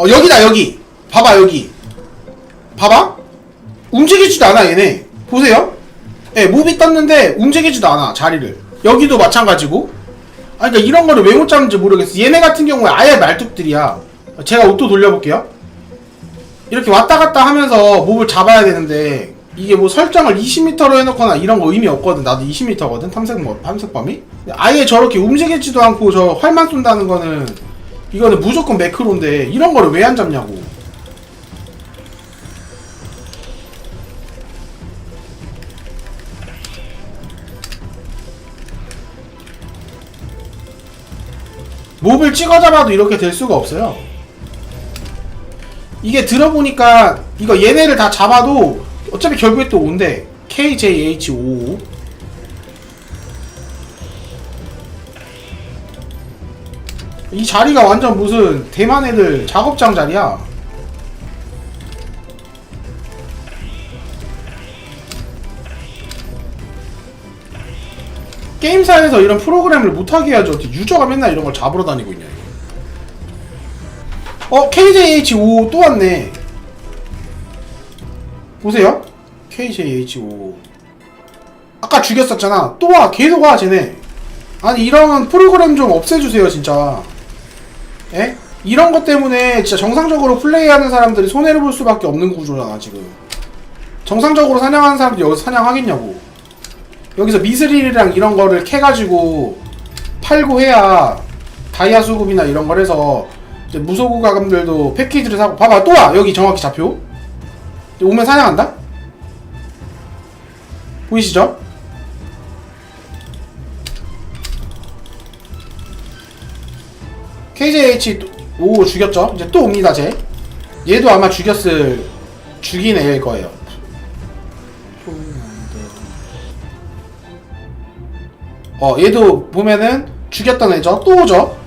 어 여기다 여기. 봐봐 여기. 봐봐. 움직이지도 않아 얘네. 보세요. 예 몹이 떴는데 움직이지도 않아 자리를. 여기도 마찬가지고. 아 그러니까 이런 거를 왜 못 잡는지 모르겠어. 얘네 같은 경우에 아예 말뚝들이야. 제가 옷도 돌려볼게요. 이렇게 왔다 갔다 하면서 몹을 잡아야 되는데 이게 뭐 설정을 20m로 해놓거나 이런 거 의미 없거든. 나도 20m거든 탐색 뭐 탐색범이 아예 저렇게 움직이지도 않고 저 활만 쏜다는 거는 이거는 무조건 매크로인데 이런 거를 왜 안 잡냐고. 몹을 찍어 잡아도 이렇게 될 수가 없어요. 이게 들어보니까 이거 얘네를 다 잡아도 어차피 결국에 또 온대. KJH55 이 자리가 완전 무슨 대만 애들 작업장 자리야. 게임사에서 이런 프로그램을 못하게 해야죠. 어떻게 유저가 맨날 이런 걸 잡으러 다니고 있냐. 어 KJH55 또 왔네. 보세요. KJH55 아까 죽였었잖아. 또 와. 계속 와 쟤네. 아니 이런 프로그램 좀 없애주세요 진짜 에? 이런 것 때문에 진짜 정상적으로 플레이하는 사람들이 손해를 볼 수밖에 없는 구조잖아 지금. 정상적으로 사냥하는 사람들이 여기서 사냥하겠냐고. 여기서 미스릴이랑 이런 거를 캐가지고 팔고 해야 다이아 수급이나 이런 걸 해서 무소구 가금들도 패키지를 사고. 봐봐 또 와! 여기 정확히 잡혀 오면 사냥한다? 보이시죠? KJH 오 죽였죠? 이제 또 옵니다 쟤 얘도 아마 죽였을 죽인 애일 거예요. 어 얘도 보면은 죽였던 애죠? 또 오죠?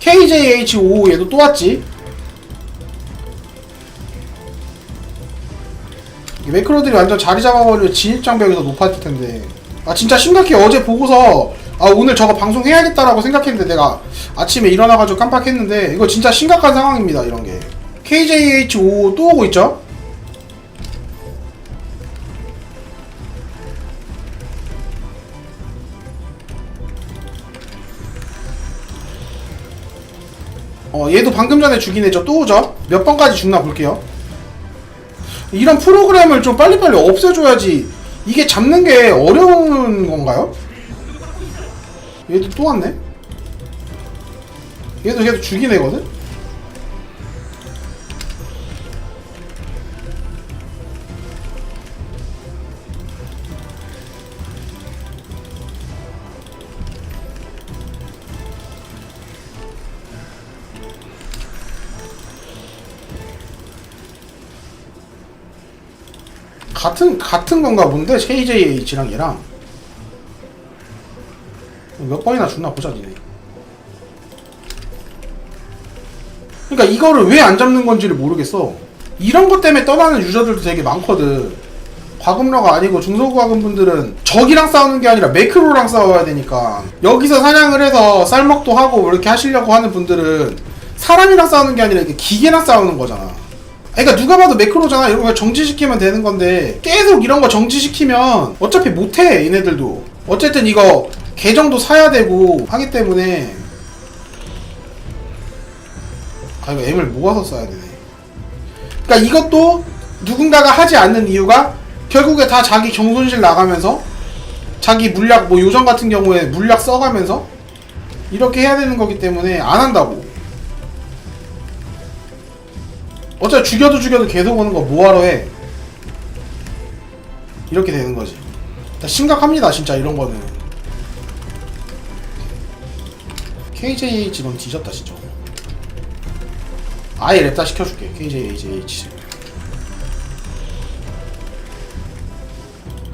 KJH55 얘도 또 왔지? 이 매크로들이 완전 자리 잡아버리면 진입장벽이 더 높아질 텐데. 아 진짜 심각해. 어제 보고서 아 오늘 저거 방송 해야겠다라고 생각했는데 내가 아침에 일어나가지고 깜빡했는데 이거 진짜 심각한 상황입니다 이런 게. KJH55 또 오고 있죠? 어 얘도 방금 전에 죽인 애죠? 또 오죠? 몇 번까지 죽나 볼게요. 이런 프로그램을 좀 빨리빨리 없애줘야지 이게 잡는 게 어려운 건가요? 얘도 또 왔네? 얘도 계속 죽인 애거든? 같은 같은 건가 본데? KJH랑 얘랑 몇 번이나 죽나 보자 니네. 그러니까 이거를 왜 안 잡는 건지를 모르겠어. 이런 것 때문에 떠나는 유저들도 되게 많거든. 과금러가 아니고 중소과금 분들은 적이랑 싸우는 게 아니라 매크로랑 싸워야 되니까. 여기서 사냥을 해서 쌀먹도 하고 뭐 이렇게 하시려고 하는 분들은 사람이랑 싸우는 게 아니라 이게 기계랑 싸우는 거잖아. 그러니까 누가 봐도 매크로잖아. 이런 거 정지시키면 되는 건데 계속 이런 거 정지시키면 어차피 못해 얘네들도. 어쨌든 이거 계정도 사야 되고 하기 때문에 아 이거 M을 모아서 써야 되네. 그러니까 이것도 누군가가 하지 않는 이유가 결국에 다 자기 경손실 나가면서 자기 물약 뭐 요정 같은 경우에 물약 써가면서 이렇게 해야 되는 거기 때문에 안 한다고. 어차피 죽여도 죽여도 계속 오는 거 뭐하러 해 이렇게 되는 거지 심각합니다 진짜 이런 거는 KJH 넌 뒤졌다 진짜. 아예 랩다 시켜줄게. KJH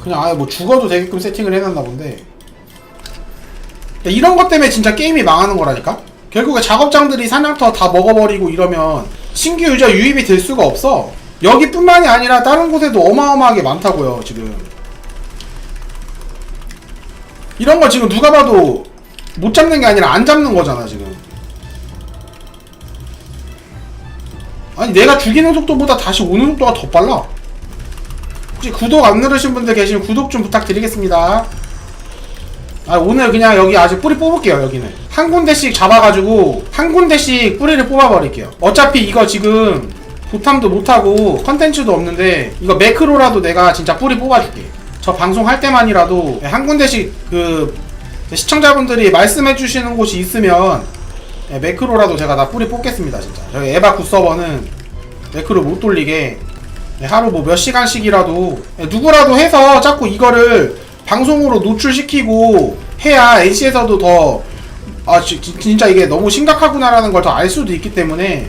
그냥 아예 뭐 죽어도 되게끔 세팅을 해놨나 본데. 야, 이런 것 때문에 진짜 게임이 망하는 거라니까? 결국에 작업장들이 사냥터 다 먹어버리고 이러면 신규 유저 유입이 될 수가 없어. 여기뿐만이 아니라 다른 곳에도 어마어마하게 많다고요, 지금. 이런 거 지금 누가 봐도 못 잡는 게 아니라 안 잡는 거잖아 지금. 아니 내가 죽이는 속도보다 다시 오는 속도가 더 빨라. 혹시 구독 안 누르신 분들 계시면 구독 좀 부탁드리겠습니다. 아 오늘 그냥 여기 아직 뿌리 뽑을게요 여기는. 한 군데씩 잡아가지고 한 군데씩 뿌리를 뽑아버릴게요. 어차피 이거 지금 보탐도 못하고 컨텐츠도 없는데 이거 매크로라도 내가 진짜 뿌리 뽑아줄게. 저 방송할 때만이라도 한 군데씩 그 시청자분들이 말씀해 주시는 곳이 있으면 네, 매크로라도 제가 다 뿌리 뽑겠습니다 진짜. 저희 에바 9 서버는 매크로 못 돌리게 네, 하루 뭐 몇 시간씩이라도 네, 누구라도 해서 자꾸 이거를 방송으로 노출시키고 해야 NC에서도 더 아, 진짜 이게 너무 심각하구나라는 걸 더 알 수도 있기 때문에